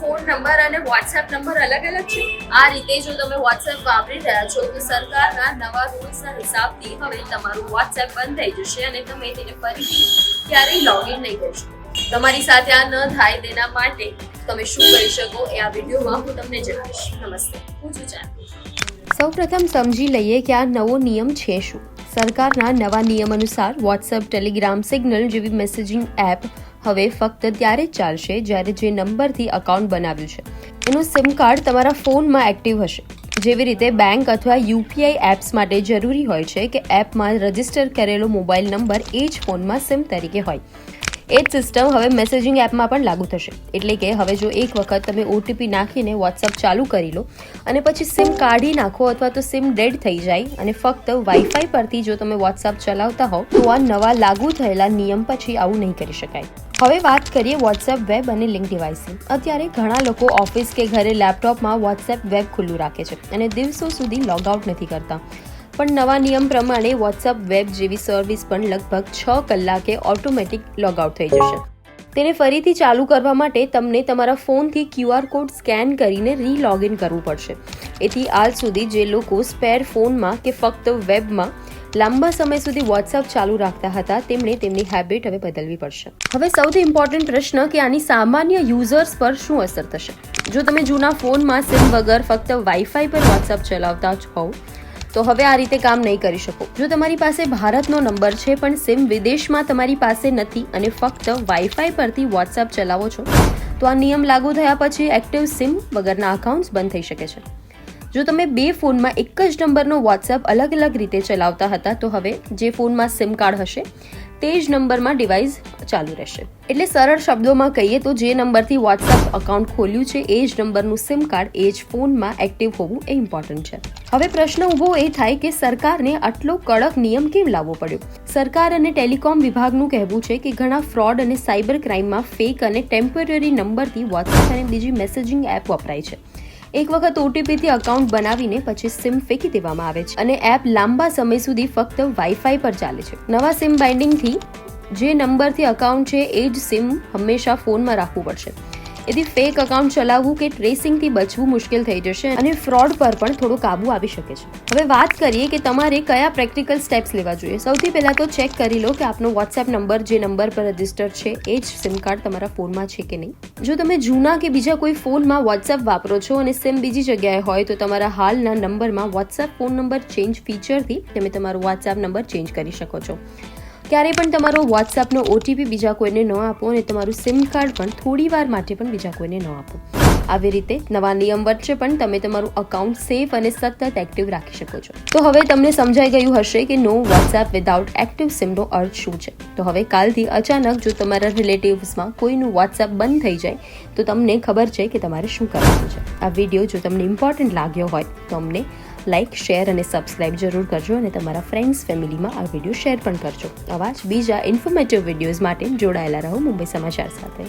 Phone number અને WhatsApp number અલગ અલગ છે. આ રીતે જો તમે વોટ્સએપ વાપરી રહ્યા છો, તો સરકારના નવા રૂલ્સના હિસાબથી હવે તમારું વોટ્સએપ બંધ થઈ જશે અને તમે તેને ફરીથી ક્યારેય લોગિન નહીં કરી શકો. તમારી સાથે આ ન થાય તેના માટે તમે શું કરી શકો એ આ વિડીયોમાં હું તમને જણાવીશ. નમસ્તે. હું છું સૌપ્રથમ સમજી લઈએ કે આ નવો નિયમ છે શું. સરકારના નવા નિયમ અનુસાર વોટ્સએપ ટેલિગ્રામ સિગ્નલ જેવી મેસેજિંગ એપ હવે ફક્ત ત્યારે જ ચાલશે જ્યારે જે નંબરથી અકાઉન્ટ બનાવ્યું છે. એનું સિમ કાર્ડ તમારા ફોનમાં એક્ટિવ હશે. જેવી રીતે બેંક અથવા યુપીઆઈ એપ્સ માટે જરૂરી હોય છે કે એપમાં રજિસ્ટર કરેલો મોબાઈલ નંબર એ જ ફોનમાં સિમ તરીકે હોય. એ જ સિસ્ટમ હવે મેસેજિંગ એપમાં પણ લાગુ થશે. એટલે કે હવે જો એક વખત તમે ઓટીપી નાખીને વોટ્સઅપ ચાલુ કરી લો અને પછી સિમ કાઢી નાખો અથવા તો સિમ ડેડ થઈ જાય અને ફક્ત વાઈફાઈ પરથી જો તમે વોટ્સઅપ ચલાવતા હોવ, તો આ નવા લાગુ થયેલા નિયમ પછી આવું નહીં કરી શકાય. હવે વાત કરીએ વોટ્સએપ વેબ અને લિંક ડિવાઇસની અત્યારે ઘણા લોકો ઓફિસ કે ઘરે લેપટોપમાં વોટ્સએપ વેબ ખુલ્લું રાખે છે અને દિવસો સુધી લોગ આઉટ નથી કરતા. પણ નવા નિયમ પ્રમાણે વોટ્સઅપ વેબ જેવી સર્વિસ પણ લગભગ છ કલાકે ઓટોમેટિક લોગઆઉટ થઈ જશે. તેને ફરીથી ચાલુ કરવા માટે તમને તમારા ફોનથી ક્યુઆર કોડ સ્કેન કરીને રી લોગિન કરવું પડશે. એથી આજ સુધી જે લોકો સ્પેર ફોનમાં કે ફક્ત વેબમાં લાંબા સમય સુધી વોટ્સઅપ ચાલુ રાખતા હતા, તેમણે તેમની હેબિટ હવે બદલવી પડશે. હવે સૌથી ઇમ્પોર્ટન્ટ પ્રશ્ન કે આની સામાન્ય યુઝર્સ પર શું અસર થશે? જો તમે જૂના ફોનમાં સિમ વગર ફક્ત વાઈફાઈ પર વોટ્સઅપ ચલાવતા જ હોવ તો હવે આ રીતે કામ નહીં કરી શકો. જો તમારી પાસે ભારતનો નંબર છે, પણ સિમ વિદેશમાં તમારી પાસે નથી અને ફક્ત વાઈફાઈ પરથી વોટ્સએપ ચલાવો છો, તો આ નિયમ લાગુ થયા પછી એક્ટિવ સિમ વગરના અકાઉન્ટ્સ બંધ થઈ શકે છે. જો તમે બે ફોનમાં એક જ નંબરનો વોટ્સએપ અલગ અલગ રીતે ચલાવતા હતા, તો હવે જે ફોનમાં સિમ કાર્ડ હશે તે જ નંબરમાં ડિવાઇસ ચાલુ રહેશે. એટલે સરળ શબ્દોમાં કહીએ તો જે નંબરથી વોટ્સએપ અકાઉન્ટ ખોલ્યું છે, એ જ નંબરનું સિમ કાર્ડ એ જ ફોનમાં એક્ટિવ હોવું એ ઇમ્પોર્ટન્ટ છે. હવે પ્રશ્ન ઊભો એ થાય કે સરકારને આટલો કડક નિયમ કેમ લાવવો પડ્યો? સરકાર અને ટેલિકોમ વિભાગનું કહેવું છે કે ઘણા ફ્રોડ અને સાયબર ક્રાઇમમાં ફેક અને ટેમ્પરરી નંબરથી વોટ્સએપ અને બીજી મેસેજિંગ એપ વપરાય છે. એક વખત ઓટીપીથી અકાઉન્ટ બનાવીને પછી સિમ ફેંકી દેવામાં આવે છે અને એપ લાંબા સમય સુધી ફક્ત વાઈફાઈ પર ચાલે છે. નવા સિમ બાઇન્ડિંગથી જે નંબરથી અકાઉન્ટ છે, એ જ સિમ હંમેશા ફોનમાં રાખવું પડશે. એથી ફેક અકાઉન્ટ ચલાવવું કે ટ્રેસિંગથી બચવું મુશ્કેલ થઈ જશે અને ફ્રોડ પર પણ થોડો કાબુ આવી શકે છે. હવે વાત કરીએ કે તમારે કયા પ્રેક્ટિકલ સ્ટેપ્સ લેવા જોઈએ. સૌથી પહેલાં તો ચેક કરી લો કે આપનો વોટ્સએપ નંબર જે નંબર પર રજિસ્ટર છે, એ જ સિમ કાર્ડ તમારા ફોનમાં છે કે નહીં. જો તમે જૂના કે બીજા કોઈ ફોનમાં વોટ્સએપ વાપરો છો અને સિમ બીજી જગ્યાએ હોય તો તમારા હાલના નંબરમાં વોટ્સએપ ફોન નંબર ચેન્જ ફીચરથી તમે તમારો વોટ્સએપ નંબર ચેન્જ કરી શકો છો. ક્યારેય પણ તમારો વોટ્સએપનો ઓટીપી બીજા કોઈને ન આપો અને તમારું સિમ કાર્ડ પણ થોડી વાર માટે પણ બીજા કોઈને ન આપો. આવી રીતે નવા નિયમ વચ્ચે પણ તમે તમારું અકાઉન્ટ સેફ અને સતત એક્ટિવ રાખી શકો છો. તો હવે તમને સમજાઈ ગયું હશે કે નો વોટ્સએપ વિધાઉટ એક્ટિવ સિમનો અર્થ શું છે. તો હવે કાલથી અચાનક જો તમારા રિલેટિવ્સમાં કોઈનું વોટ્સએપ બંધ થઈ જાય, તો તમને ખબર છે કે તમારે શું કરવાનું છે. આ વીડિયો જો તમને ઇમ્પોર્ટન્ટ લાગ્યો હોય, તો અમને લાઇક શેર અને સબસ્ક્રાઇબ જરૂર કરજો અને તમારા ફ્રેન્ડ્સ ફેમિલીમાં આ વીડિયો શેર પણ કરજો. આવા જ બીજા ઇન્ફોર્મેટિવ વિડીયોઝ માટે જોડાયેલા રહો મુંબઈ સમાચાર સાથે.